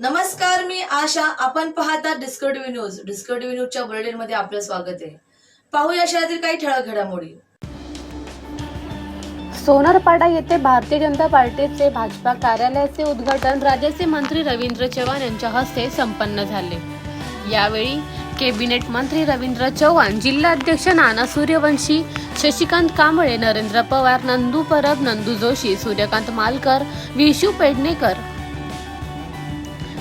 नमस्कार मी आशा. आपण पाहता डिस्कवरी न्यूज. डिस्कवरी न्यूजच्या बुलेटिनमध्ये आपलं स्वागत आहे. पाहूया शहरातील काही ठळक घडामोडी. सोनारपाडा येथे भारतीय जनता पार्टीचे भाजपा कार्यालयाचे उद्घाटन राज्याचे मंत्री रवींद्र चव्हाण यांच्या हस्ते संपन्न झाले. यावेळी कॅबिनेट मंत्री रवींद्र चव्हाण जिल्हाध्यक्ष नाना सूर्यवंशी शशिकांत कांबळे नरेंद्र पवार नंदू परब नंदू जोशी सूर्यकांत मालकर विशू पेडणेकर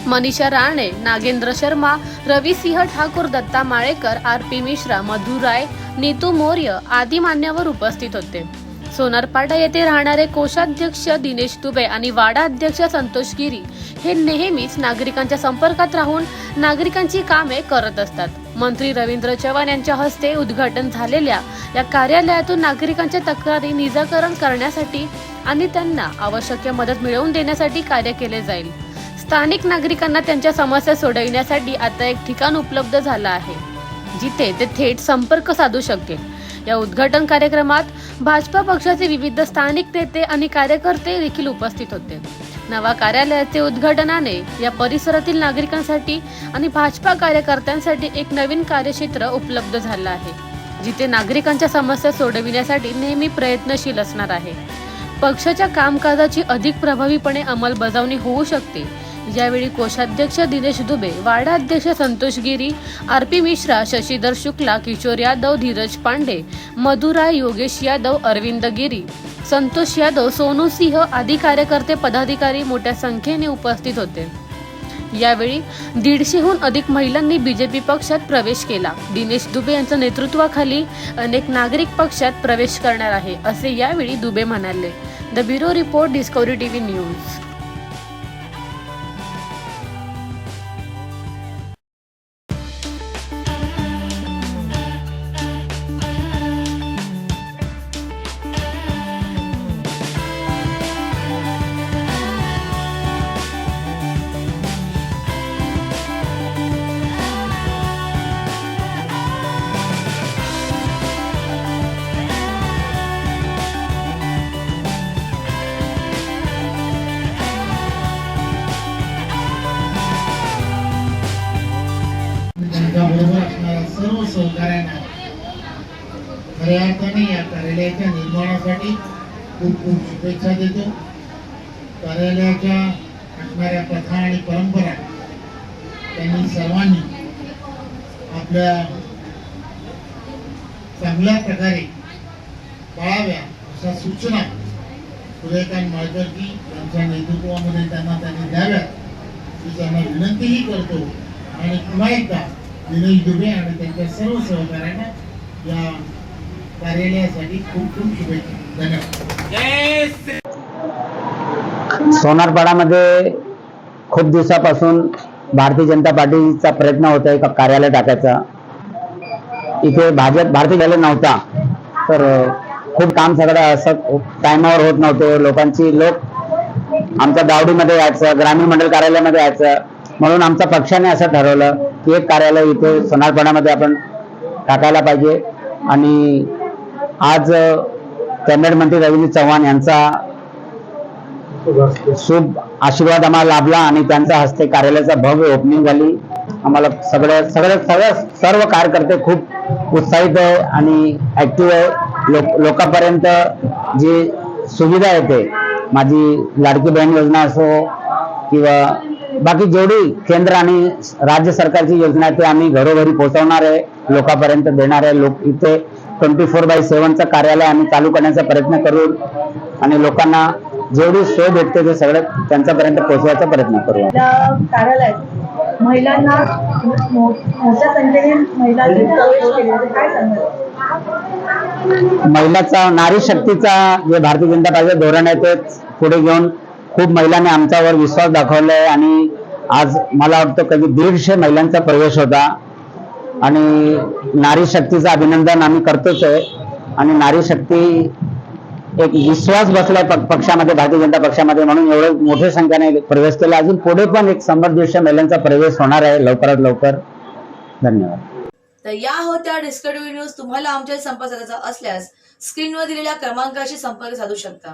मनीषा राणे नागेंद्र शर्मा रविसिंह ठाकूर दत्ता माळेकर आर पी मिश्रा मधु राय नीतू मौर्य आदी मान्यवर उपस्थित होते. सोनारपाडा येथे राहणारे कोषाध्यक्ष दिनेश दुबे आणि वाडा अध्यक्ष संतोष गिरी हे नेहमीच नागरिकांच्या संपर्कात राहून नागरिकांची कामे करत असतात. मंत्री रवींद्र चव्हाण यांच्या हस्ते उद्घाटन झालेल्या या कार्यालयातून नागरिकांच्या तक्रारी निजाकरण करण्यासाठी आणि त्यांना आवश्यक मदत मिळवून देण्यासाठी कार्य केले जाईल. स्थानिक नागरिकांना त्यांच्या समस्या सोडविण्यासाठी आता एक ठिकाण उपलब्ध झालं आहे. जिथे ते थेट संपर्क साधू शकतील या उद्घाटन कार्यक्रमात भाजपा पक्षाचे विविध स्थानिक नेते आणि कार्यकर्ते देखील उपस्थित होते. नवा कार्यालयाचे उद्घाटनाने या परिसरातील नागरिकांसाठी आणि भाजपा कार्यकर्त्यांसाठी एक नवीन कार्यक्षेत्र उपलब्ध झालं आहे. जिथे नागरिकांच्या समस्या सोडविण्यासाठी नेहमी प्रयत्नशील असणार आहे. पक्षाच्या कामकाजाची अधिक प्रभावीपणे अंमलबजावणी होऊ शकते यावेळी कोषाध्यक्ष दिनेश दुबे वाडा अध्यक्ष संतोष गिरी आर पी मिश्रा शशीधर शुक्ला किशोर यादव धीरज पांडे मधुराय योगेश यादव अरविंद गिरी संतोष यादव सोनू सिंह आदी कार्यकर्ते पदाधिकारी मोठ्या संख्येने उपस्थित होते. यावेळी दीडशेहून अधिक महिलांनी बीजेपी पक्षात प्रवेश केला. दिनेश दुबे यांच्या नेतृत्वाखाली अनेक नागरिक पक्षात प्रवेश करणार आहे असे यावेळी दुबे म्हणाले. The bureau report Discovery TV news. त्यांच्याबरोबर असणाऱ्या सर्व सहकार्यांना. खऱ्या अर्थाने या कार्यालयाच्या निर्माणासाठी खूप खूप शुभेच्छा देतो. कार्यालयाच्या असणाऱ्या प्रथा आणि परंपरा त्यांनी सर्वांनी आपल्या चांगल्या प्रकारे पाळाव्या अशा सूचना सूर्यकांत माळकरजी यांच्या नेतृत्वामध्ये त्यांना त्यांनी द्याव्यात. मी त्यांना विनंतीही करतो आणि पुन्हा एकदा दिनेश दुबे आणि त्यांच्या सर्व सहकाऱ्यांना या कार्यालयासाठी खूप खूप शुभेच्छा. धन्यवाद. सोनारपाडामध्ये खूप दिवसापासून भारतीय जनता पार्टीचा प्रयत्न होता एका कार्यालय टाकायचा? इथे भाजप भारतीय झाले नव्हता तर खूप काम सगळं असं टायमावर होत नव्हतं. लोकांची लोक आमच्या दावडीमध्ये यायचं ग्रामीण मंडळ कार्यालयामध्ये यायचं. म्हणून आमच्या पक्षाने असं ठरवलं की एक कार्यालय इथे सोनारपणामध्ये आपण टाकायला पाहिजे. आणि आज कॅबिनेट मंत्री रवींद्र चव्हाण यांचा शुभ आशीर्वाद आम्हाला लाभला आणि त्यांच्या हस्ते कार्यालयाचा भव्य ओपनिंग झाली. आम्हाला सगळ्या सगळ्या सगळ्या सर्व कार्यकर्ते खूप उत्साहित आहे आणि ऍक्टिव्ह आहे. लोक लोकांपर्यंत जी सुविधा येते माझी लाडकी बहीण योजना असो किंवा बाकी जेवढी केंद्र आणि राज्य सरकारची योजना आहे ते आम्ही घरोघरी पोहोचवणार आहे लोकांपर्यंत देणार आहे. लोक इथे ट्वेंटी फोर बाय सेव्हनचं कार्यालय आम्ही चालू करण्याचा प्रयत्न करू आणि लोकांना जेवढी सोय भेटते ते सगळं त्यांच्यापर्यंत पोहोचवायचा प्रयत्न करू आपल्या कार्यालयात महिलांना मोठ्या संख्येने महिलाचा नारी शक्तीचा जे भारतीय जनता पार्टीचं धोरण आहे ते पुढे घेऊन खूप महिलांनी आमच्यावर विश्वास दाखवलाय आणि आज मला वाटतं कधी दीडशे महिलांचा प्रवेश होता. आणि नारी शक्तीचं अभिनंदन आम्ही करतोच आहे. आणि नारी शक्ती एक विश्वास बसलाय पक्षामध्ये भारतीय जनता पक्षामध्ये म्हणून एवढं मोठ्या संख्येने प्रवेश केला. अजून पुढे पण एक शंभर दीडशे महिलांचा प्रवेश होणार आहे लवकरात लवकर. धन्यवाद. तर या होत्या डिस्कवर न्यूज तुम्हाला आमच्या संपर्क साधायचा असल्यास स्क्रीनवर दिलेल्या क्रमांकाशी संपर्क साधू शकता.